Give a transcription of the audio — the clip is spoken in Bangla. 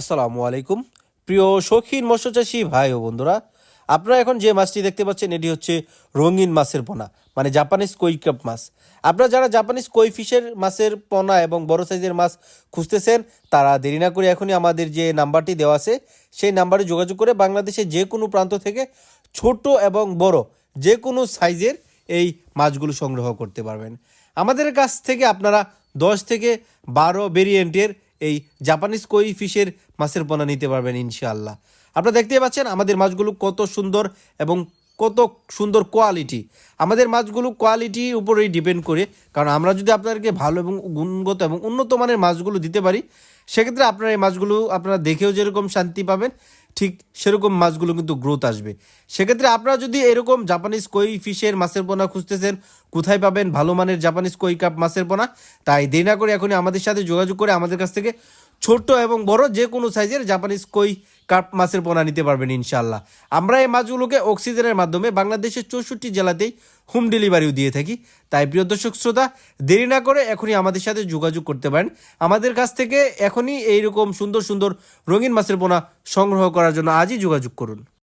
আসসালামু আলাইকুম। প্রিয় শৌখিন মৎস্যচাষী ভাই ও বন্ধুরা, আপনারা এখন যে মাছটি দেখতে পাচ্ছেন, এটি হচ্ছে রঙিন মাছের পোনা মানে জাপানিজ কই কাপ মাছ। আপনারা যারা জাপানিজ কই ফিশের মাছের পোনা এবং বড় সাইজের মাছ খুঁজতেছেন, তারা দেরি না করে এখনই আমাদের যে নাম্বারটি দেওয়া আছে, সেই নাম্বারে যোগাযোগ করে বাংলাদেশের যে কোনো প্রান্ত থেকে ছোট এবং বড় যে কোনো সাইজের এই মাছগুলো সংগ্রহ করতে পারবেন। আমাদের কাছ থেকে আপনারা দশ থেকে বারো ভেরিয়েন্টের এই জাপানিজ কই ফিশের মাছের পোনা নিতে পারবেন ইনশাআল্লাহ। আপনারা দেখতেই পাচ্ছেন, আমাদের মাছগুলো কত সুন্দর এবং কত সুন্দর কোয়ালিটি আমাদের মাছগুলো কোয়ালিটির উপরেই ডিপেন্ড করে, কারণ আমরা যদি আপনাদেরকে ভালো এবং গুণগত এবং উন্নত মানের মাছগুলো দিতে পারি সেক্ষেত্রে আপনারা এই মাছগুলো আপনারা দেখেও যেরকম শান্তি পাবেন, ঠিক সেরকম মাছগুলো কিন্তু গ্রোথ আসবে। সেক্ষেত্রে আপনারা যদি এরকম জাপানিজ কই ফিশের মাছের পোনা খুঁজতেছেন, কোথায় পাবেন ভালো মানের জাপানিজ কই কাপ মাছের পোনা, তাই দেরি না করে এখনই আমাদের সাথে যোগাযোগ করে আমাদের কাছ থেকে ছোট্ট এবং বড় যে কোনো সাইজের জাপানিজ কই কাপ মাছের পোনা নিতে পারবেন ইনশাল্লাহ আমরা এই মাছগুলোকে অক্সিজেনের মাধ্যমে বাংলাদেশের চৌষট্টি জেলাতেই হোম ডেলিভারিও দিয়ে থাকি। তাই প্রিয় দর্শক শ্রোতা, দেরি না করে এখনই আমাদের সাথে যোগাযোগ করতে পারেন। আমাদের কাছ থেকে এখনই এইরকম সুন্দর সুন্দর রঙিন মাছের পোনা সংগ্রহ করার জন্য আজই যোগাযোগ করুন।